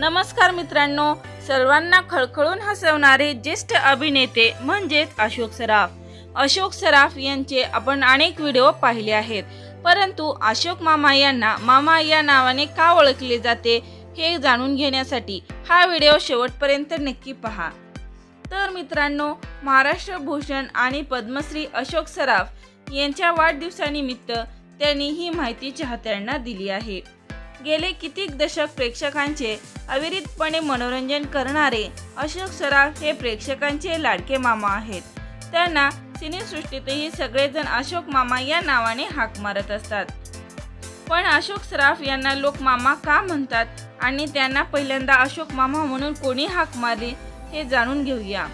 नमस्कार मित्रांनो सर्वांना खळखळून हसवणारे ज्येष्ठ अभिनेते म्हणजेच अशोक सराफ. अशोक सराफ यांचे आपण अनेक व्हिडिओ पाहिले आहेत. परंतु अशोक मामा यांना मामा या नावाने का ओळखले जाते हे जाणून घेण्यासाठी हा व्हिडिओ शेवटपर्यंत नक्की पहा. तर मित्रांनो महाराष्ट्र भूषण आणि पद्मश्री अशोक सराफ यांच्या वाढदिवसानिमित्त त्यांनी ही माहिती चाहत्यांना दिली आहे. गेले कितीक दशक प्रेक्षकांचे अविरितपणे मनोरंजन करणारे अशोक सराफ हे प्रेक्षकांचे लाडके मामा आहेत. त्यांना सिनेसृष्टीतही सगळेजण अशोक मामा या नावाने हाक मारत असतात. पण अशोक सराफ यांना लोक मामा का म्हणतात आणि त्यांना पहिल्यांदा अशोक मामा म्हणून कोणी हाक मारली हे जाणून घेऊया.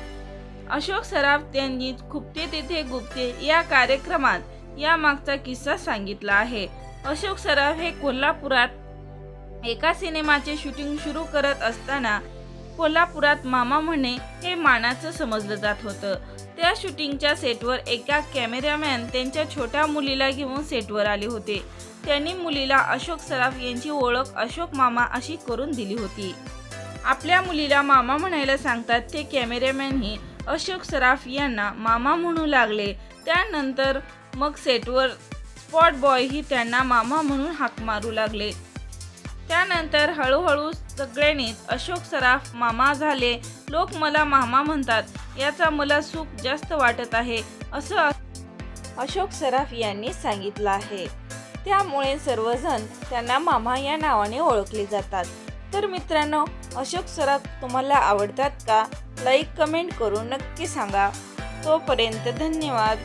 अशोक सराफ त्यांनी खुपते तेथे गुप्ते या कार्यक्रमात या मागचा किस्सा सांगितला आहे. अशोक सराफ हे कोल्हापुरात एका सिनेमाचे शूटिंग सुरू करत असताना कोल्हापुरात मामा म्हणे हे मानाचं समजलं जात होतं. त्या शूटिंगच्या सेटवर एका कॅमेरामॅन त्यांच्या छोट्या मुलीला घेऊन सेटवर आले होते. त्यांनी मुलीला अशोक सराफ यांची ओळख अशोक मामा अशी करून दिली होती. आपल्या मुलीला मामा म्हणायला सांगतात ते कॅमेरामॅनही अशोक सराफ यांना मामा म्हणू लागले. त्यानंतर मग सेटवर स्पॉट बॉयही त्यांना मामा म्हणून हाक मारू लागले. त्यानंतर हळूहळू सगळ्यांनीच अशोक सराफ मामा झाले. लोक मला मामा म्हणतात याचा मला सुख जास्त वाटत आहे असं अशोक सराफ यांनी सांगितलं आहे. त्यामुळे सर्वजण त्यांना मामा या नावाने ओळखले जातात. तर मित्रांनो अशोक सराफ तुम्हाला आवडतात का? लाईक कमेंट करून नक्की सांगा. तोपर्यंत धन्यवाद.